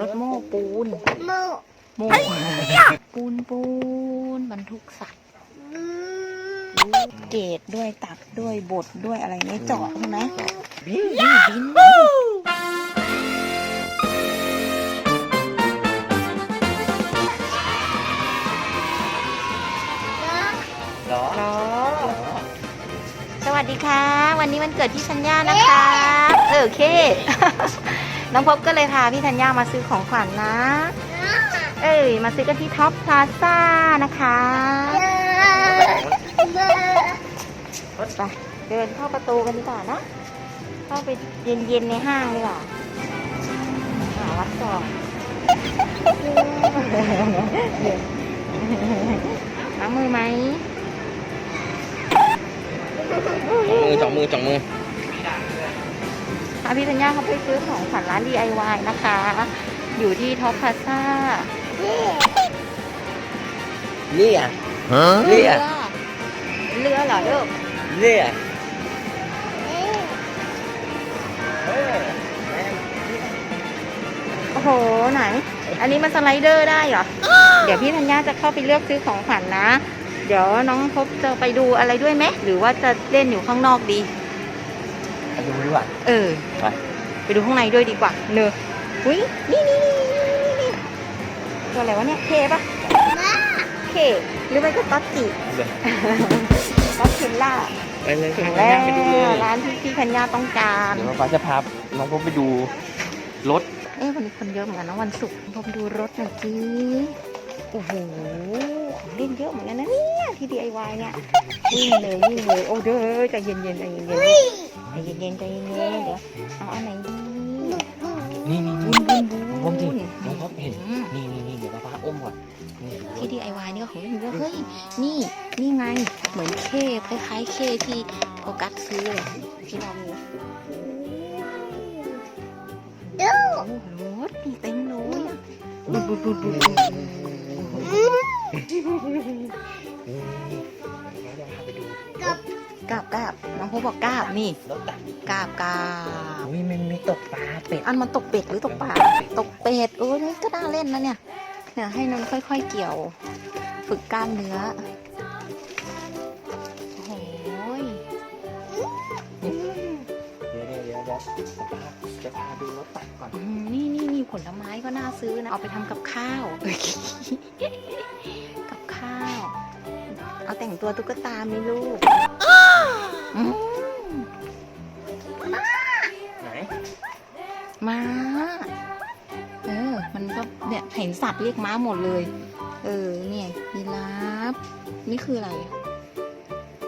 รถโม้ปูน โมโม้ปูนปูนบรรทุกสัตว์อืมเกตด้วยตักด้วยบดด้วยอะไรเนี่ยเจาะใช่ไหมบินนี่บินเหรอล้อสวัสดีค่ะ วันนี้วันเกิดพี่ธัญญานะคะ เออโอเค น้องพบก็เลยพาพี่ธัญญามาซื้อของขวัญนะ เอ้ยมาซื้อกันที่ท็อปพลาซ่านะคะไปเดินเข้าประตูกันดีกว่านะเข้าไปเย็นๆในห้างดีกว่าหาวัดก่อนล้างมือไหมสองมือสองมือสองมือ พาพี่ธัญญาเขาไปซื้อของขวัญร้าน DIY นะคะ อยู่ที่ท็อปพลาซ่านี่อะนี่อะเรือเหรอลูกนี่อะเออโอ้โหไหน อันนี้มันสไลเดอร์ได้เหรอ เดี๋ยวพี่ธัญญาจะเข้าไปเลือกซื้อของขวัญนะเดี๋ยวน้องพบจะไปดูอะไรด้วยไหม หรือว่าจะเล่นอยู่ข้างนอกดีไปดูดี กว่า เออ ไป ไปดูข้างในด้วยดีกว่า เนอะอุ้ยนี่นี่นี่นี่นี่ตัวอะไรวะเนี่ยเคปะเคหรือไม่ก็ต๊อตจิเลยต๊อตชิลล่าไปเลยถึงพาแล้วไปดูเลยร้านที่พี่ธัญญาต้องการเดี๋ยวป้าจะพาน้องพบไปดูรถ เอ๊ะวันนี้คนเยอะเหมือนกันนะวันศุกร์ผมดูรถหน่อยจีโอ้โหของเล่นเยอะเหมือนกันนะเนี่ยที่ DIY เนี่ยวิ่งเลยวิ่งเลยโอ้เด้อใจเย็นๆใจเย็นๆ ใจเย็นๆใจเย็นๆเดี๋ยวเอาอันไหนดีนี่นี่บุนี่ญบุญบุญผมสิน้องพบเห็นอืมนี่นี่นี่เดี๋ยวป้าพาอุ้มก่อนนี่ดูรที่ถ DIY นี่ก็ของเล่นเยอะเฮ้ยนี่นี่ไงเหมือนเคคล้ายๆเคที่โฟกัสซื้อเลยที่เรามีดูโอ้โหรถนี่เต็มเลยอะบุญบุญบุญบุญนี่เดี๋ กราบกราบน้องพบบอกกราบนี่รถตักกราบกราบอุ้ยมันมีตกปลาเป็ดอันมันตกเป็ดหรือตกปลาตกเป็ดเออนี่ก็น่าเล่นนะเนี่ยเนี่ยให้นนค่อย ๆ เกี่ยว ฝึกกล้ามเนื้อโอ้โหยอืมเดี๋ยวเดี๋ยวเดี๋ยวเดี๋ยวป้าจะพาดูรถตักก่อนอืมนี่นี่นี่ผลไม้ก็น่าซื้อนะเอาไปทำกับข้าวกับข้าว เอาแต่งตัวตุ๊กตาไหมลูก ม้า เออ มันก็เนี่ยเห็นสัตว์เรียกม้าหมดเลย เออ เนี่ยยีราฟ นี่คืออะไร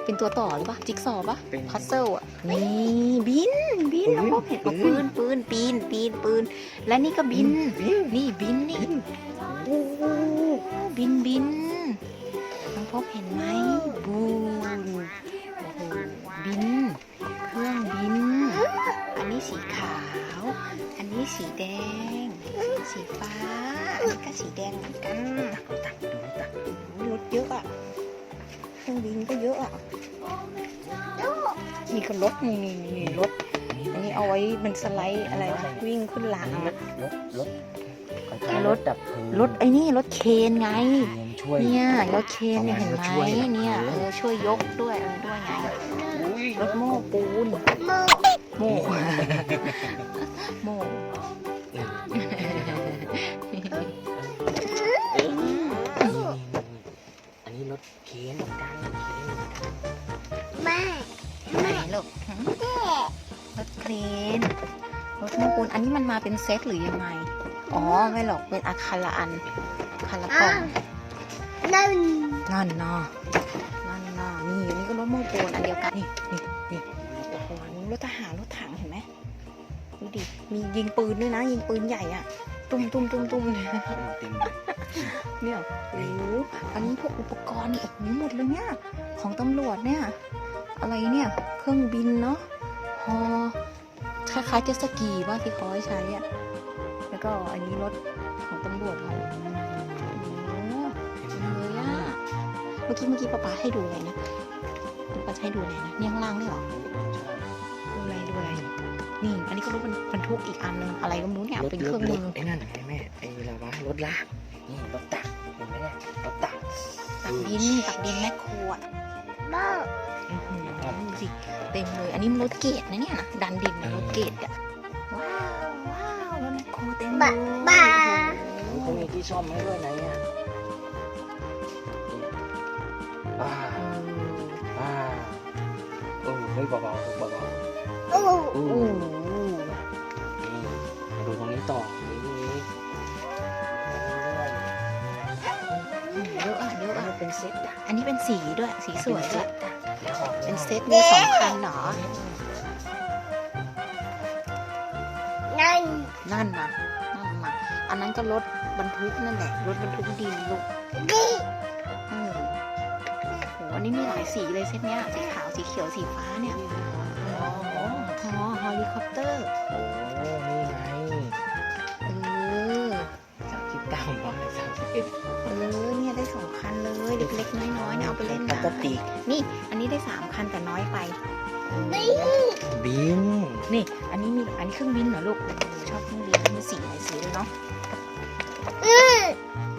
เป็นตัวต่อหรือปะจิ๊กซอว์ปะเป็นพัซเซิลอะ นี่บิน บินปืน น้องพบเห็นปืเอานปืนปืนปีนปีนปืน และนี่ก็บินบิน นี่บินนี่โอ้โหบินบิน น้องพบเห็นไหมบูนโอ้โหบิน เครื่องบินอันนี้ สีขาว อันนี้สีแดง สีฟ้า อันนี้ก็สีแดงเหมือนกันรถตักรถตักดูรถตักรถเยอะอะเครื่องบินก็เยอะอะนี่ก็รถนี่นี่นี่รถอันนี้เอาไว้เป็นสไลด์อะไรนะวิ่งขึ้นรางรอะถรถรถคล้ายๆรถดับเพลิงรถไอ้นี่รถเคนไงเงินช่วยเนี่ยรถเคนเนี่ยเห็นไหมช่วยดับเพลิงเนี่ยเออช่วยยกด้วยอะไรด้วยไงอุ้ยรถโม้ปูน โมโม่โม่เอ้ยนี่ๆอันนี้รถเคนเหมือนกันรถเคนเหมือนกันแม่ไหนลูกหืมรถเครนรถโม้ปูนอันนี้มันมาเป็นเซตหรือยังไง อ๋อไม่หรอกเป็นอาคารละอันอาคารละกล่องนั่นนั่นน่ะนั่นน่ะนี่อันนี้ก็รถโม้ปูนอันเดียวกันนี่นี่นี่โอ้โหรถทหาร มียิงปืนด้วยนะ ยิงปืนใหญ่อะตุ้มตุ้มตุ้มตุ้มเนี่ยเต็มเนี่ยโอ้โหอันนี้พวกอุปกรณ์นี่โอ้โหหมดเลยเนี่ยของตำรวจเนี่ย อะไรเนี่ยเครื่องบินเนาะฮอคล้ายๆเจ็ตสกีบ้างที่เขาให้ใช้อะแล้วก็อันนี้รถของตำรวจเขาโอ้โหเลยอะเมื่อกี้เมื่อกี้ป๊าป๊าให้ดูอะไรนะป๊าป๊าจะให้ดูอะไรนะเนี่ยข้างล่างนี่เหรอดูอะไรดูอะไร นี่ อันนี้ก็รถบรรทุกอีกอันนึงอะไรก็ไม่รู้เนี่ยรถเป็นรเคถรื่องรมืถอไอ้นั่นไงแม่ไอ้อะไรวะรถลากนี่รถตักเห็นไหมเนี่ยรถตักตักดินตักดินแมคโครอะบ้าอื้อหือดูสิเต็มเลย อันนี้มันรถเกตนะเนี่ยนะดันดินนะรถเกตอะว้าวว้าวรถแมคโครเต็มเลยบ้าโอ้โหเขามีที่ซ่อมให้ด้วยนะเนี่ยอ่าอ่าโอ้เฮ้ยเบาๆเบาโอ้ๆ อู้โอ้นี่มาดูตรงนี้ต่อนี่นี่เยอะอะเยอะอะเป็นเซตอะอันนี้เป็นสีด้วย สีสวยด้วยแล้วออกเป็นเซตมีสองคันเหรอ นั่น นั่นนะนั่นมาอันนั้นก็รถบรรทุกนั่นแหละ รถบรรทุกดินลูกดีเออโหอันนี้มีหลายสีเลยเซตเนี้ย สีขาว สีเขียว สีฟ้าเนี่ย อ๋อฮอฮอลิคอปเตอร์ โอ้นี่ไงเออสามสิบเก้าบาทสามสิบเออเนี่ยได้สองคันเลยเล็กๆน้อยๆเนี่ยเอาไปเล่นพลาได้สติกนี่ อันนี้ได้สามคันแต่น้อยไปดีบินนี่ อันนี้มีอันนี้เครื่องบินเหรอลูกโอ้โหชอบเครื่องบินมีสีหลายสีเลยเนาะอือ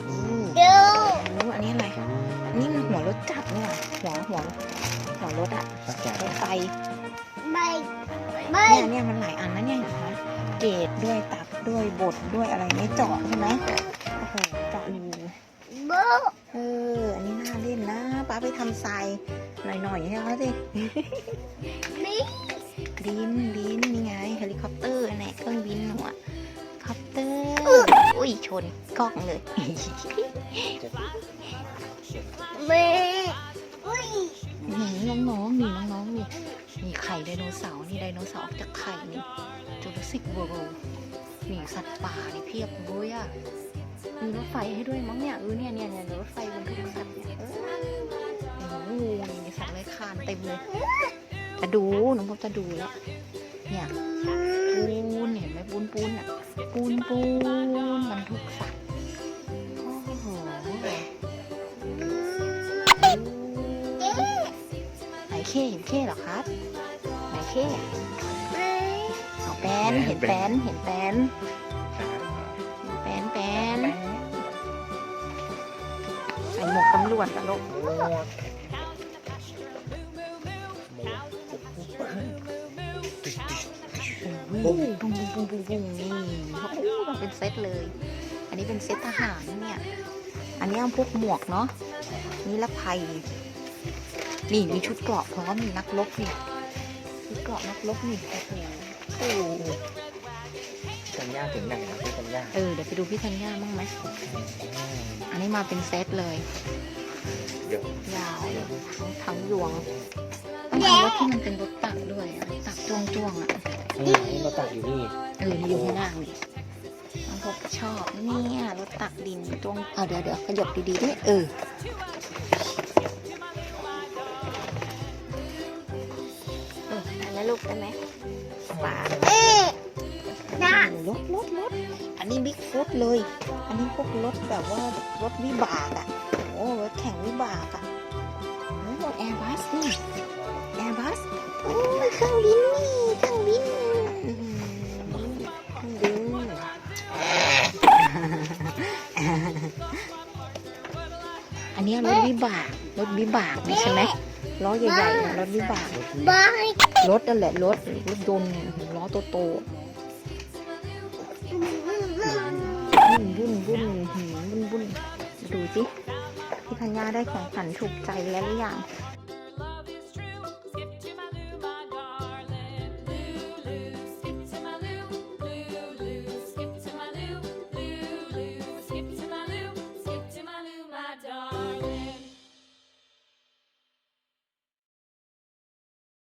อืมเดี๋ยวโอ้อันนี้อะไรอันนี้มันหัวรถจักรเนี่ยหัวหัวหัวรถอะสักอย่างรถไฟ ไม่ไม่เนี่ยเนี่ยมันหลายอันนะเนี่ยเห็นไหมเกตด้วยตักด้วยบดด้วยอะไรไม่เจาะใช่ไหมโอ้โหเจาะอยู่บ้าเอออันนี้น่าเล่นนะป้าไปทำทรายหน่อยๆให้เขาสิดีดินดินนี่ไงเฮลิคอปเตอร์แน่เครื่องบินหัวคอปเตอร์อุ้ยชนกล้องเลยไม่อุ้ยนี่น้องๆนี่น้องๆนี่ มีไข่ไดโนเสาร์นี่ไดโนเสาร์ออกจากไข่นี่จูราสสิกเวิลด์มีสัตว์ป่านี่เพียบเลยอะมีรถไฟให้ด้วยมั้งเนี่ยเออเนี่ยเนี่ยเนี่ยรถไฟบรรทุกสัตว์เนี่ยเออโอ้โหมีสัตว์เลื้อยคลานเต็มเลยจะดูน้องพบจะดูแล้วเนี่ยปูนเห็นไหมปูนปูนอะปูนปูนบรรทุกสัตว์โอ้โหไหนเข้เห็นเข้เหรอครับ ไหนเข้อะไม่เอาแป้นเห็นแป้นเห็นแป้นเห็นแป้นแป้นใส่หมวกตำรวจกับลูกบุ้งบุ้งบุ้งบุ้งบุ้งนี่โอ้โหมันเป็นเซตเลย อันนี้เป็นเซตทหารนะเนี่ย อันนี้เอาพวกหมวกเนาะนี่ละภัยนี่มีชุดเกราะพร้อมมีนักรบนี่ชุด เกราะนักรบนี่โอ้โหโอ้โหสัญญาถึงไหนนะพี่สัญญาเออเดี๋ยวไปดูพี่ธัญญาบ้างไหมอันนี้มาเป็นเซตเลยเดี๋ยวยาวเลยทั้งทั้งยวงต้องทำรถที่มันเป็นรถตักด้วยอะตักจ้วงจ้วงๆอะนี่นี่เราตักอยู่นี่เออนี่อยู่ข้างหน้านี่น้องพบชอบเนี่ยรถตักดินจ้วงเอาเดี๋ยวเดี๋ยวขยบดีๆด้วยเออเอ ได้ไหมป่าเอ๊ะโอ้โหรถรถรถอันนี้บิ๊กฟุตเลย อันนี้พวกรถแบบว่ารถวิบากอะ่ะ โอ้รถแข่งวิบากอะ่ะโอ้รถแอร์บัสนี่แอร์บัสโอ้ยเครื่องบินนี่เครื่องบินอื้อหือเครื่องบินอันนี้รถวิบากรถวิบากนี่ใช่ไหม ล้อใหญ่ๆนะรถวิบากบารถนั่นแหละรถรถยนต์ล้อโตๆบุ้นบุ้นบุ้นบุ้นบุ้นดูสิพี่พัญญาได้ของขวัญถูกใจแล้วหรือยัง